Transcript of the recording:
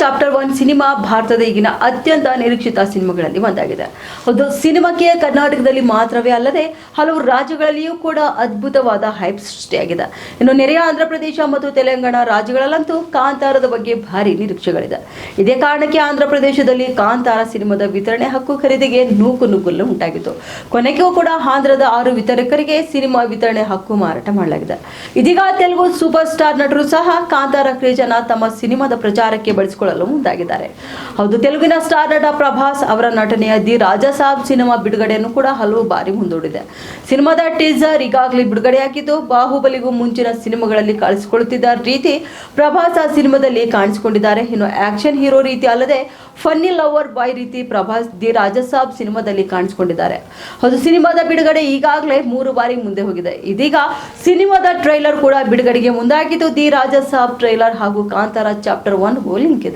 Chapter one cinema ಭಾರತದ ಈಗಿನ ಅತ್ಯಂತ ನಿರೀಕ್ಷಿತ ಸಿನಿಮಾಗಳಲ್ಲಿ ಒಂದಾಗಿದೆ. ಒಂದು ಸಿನಿಮಾಕ್ಕೆ ಕರ್ನಾಟಕದಲ್ಲಿ ಮಾತ್ರವೇ ಅಲ್ಲದೆ ಹಲವು ರಾಜ್ಯಗಳಲ್ಲಿಯೂ ಕೂಡ ಅದ್ಭುತವಾದ ಹೈಪ್ ಸೃಷ್ಟಿಯಾಗಿದೆ. ಇನ್ನು ನೆರೆಯ ಆಂಧ್ರಪ್ರದೇಶ ಮತ್ತು ತೆಲಂಗಾಣ ರಾಜ್ಯಗಳಲ್ಲಂತೂ ಕಾಂತಾರದ ಬಗ್ಗೆ ಭಾರಿ ನಿರೀಕ್ಷೆಗಳಿದೆ. ಇದೇ ಕಾರಣಕ್ಕೆ ಆಂಧ್ರಪ್ರದೇಶದಲ್ಲಿ ಕಾಂತಾರ ಸಿನಿಮಾದ ವಿತರಣೆ ಹಕ್ಕು ಖರೀದಿಗೆ ನೂಕು ನುಗ್ಗಲು ಉಂಟಾಗಿತ್ತು. ಕೊನೆಗೂ ಕೂಡ ಆಂಧ್ರದ ಆರು ವಿತರಕರಿಗೆ ಸಿನಿಮಾ ವಿತರಣೆ ಹಕ್ಕು ಮಾರಾಟ ಮಾಡಲಾಗಿದೆ. ಇದೀಗ ತೆಲುಗು ಸೂಪರ್ ಸ್ಟಾರ್ ನಟರು ಸಹ ಕಾಂತಾರ ಕ್ರೇಜನ ತಮ್ಮ ಸಿನಿಮಾದ ಪ್ರಚಾರಕ್ಕೆ ಬಳಸಿಕೊಳ್ಳಲು ಮುಂದಾಗಿದ್ದಾರೆ. ಹೌದು, ತೆಲುಗಿನ ಸ್ಟಾರ್ ನಟ ಪ್ರಭಾಸ್ ಅವರ ನಟನೆಯ ದಿ ರಾಜಾ ಸಾಬ್ ಸಿನಿಮಾ ಬಿಡುಗಡೆಯನ್ನು ಕೂಡ ಹಲವು ಬಾರಿ ಮುಂದೂಡಿದೆ. ಸಿನಿಮಾದ ಟೀಸರ್ ಈಗಾಗಲೇ ಬಿಡುಗಡೆಯಾಗಿದ್ದು, ಬಾಹುಬಲಿಗೂ ಮುಂಚಿನ ಸಿನಿಮಾಗಳಲ್ಲಿ ಕಾಣಿಸಿಕೊಳ್ಳುತ್ತಿದ್ದ ರೀತಿ ಪ್ರಭಾಸ್ ಆ ಸಿನಿಮಾದಲ್ಲಿ ಕಾಣಿಸಿಕೊಂಡಿದ್ದಾರೆ. ಇನ್ನು ಆಕ್ಷನ್ ಹೀರೋ ರೀತಿ ಅಲ್ಲದೆ, ಫನ್ನಿ ಲವರ್ ಬಾಯ್ ರೀತಿ ಪ್ರಭಾಸ್ ದಿ ರಾಜಸಾಬ್ ಸಿನಿಮಾದಲ್ಲಿ ಕಾಣಿಸಿಕೊಂಡಿದ್ದಾರೆ. ಹೌದು, ಸಿನಿಮಾದ ಬಿಡುಗಡೆ ಈಗಾಗಲೇ ಮೂರು ಬಾರಿ ಮುಂದೆ ಹೋಗಿದೆ. ಇದೀಗ ಸಿನಿಮಾದ ಟ್ರೈಲರ್ ಕೂಡ ಬಿಡುಗಡೆಗೆ ಮುಂದಾಗಿದ್ದು, ದಿ ರಾಜಸಾಬ್ ಟ್ರೈಲರ್ ಹಾಗೂ ಕಾಂತಾರ ಚಾಪ್ಟರ್ ಒನ್ ಲಿಂಕ್ ಇದೆ.